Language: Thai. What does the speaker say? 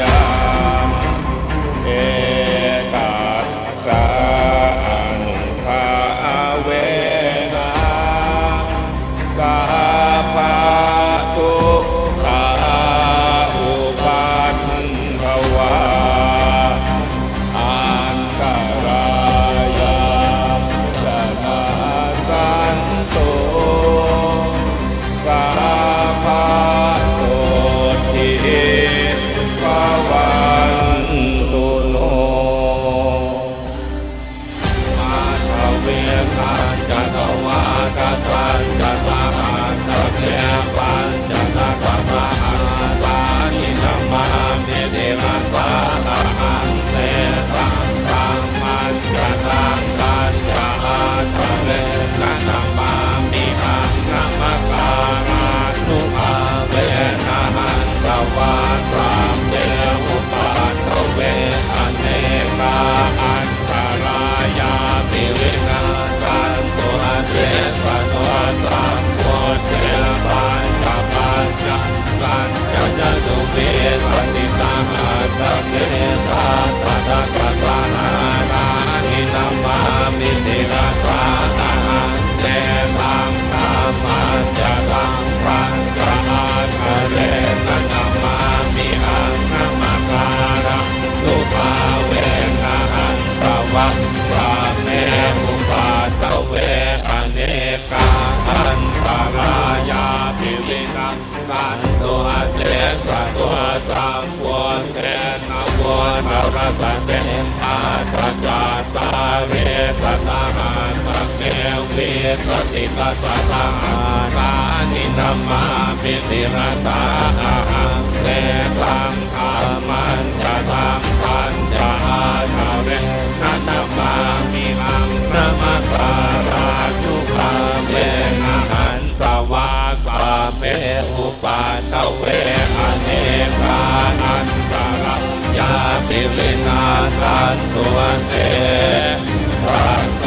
yeah. จัตวากัสจัมาหัสสะเพีปันจสัพพะหัสสานิสัมมาเมติมัสสะหังเลสังตังมันจะสังสันจะอาตเวนัมมามิหังนัมมะกามานุภาเวนะหันตวาตรามเดหุปัสสเวอเนกา เจปะโตสังโฆเทลปัญจปัญจปัญจจะสุเวปฏิสัมมาสังเกตาปัตตะกัตนานานิสัมมามิติรัตนาเจตังธรรมัจจะตังปัญมาเทเลนนัมามิอันัมาการตุภาเวนะหันตวั วินังกันตัวเจสะตัวสัมปวเทนะวนะรสเตอาตจาตาเรสตาหาสัเกวิสติกัสสะกานินามาปิติรสาหังเตตังอามันจะตังปัญจอ เมอุปาทเวอเนกานันตระยาปิลินาทันตุวเตพระโก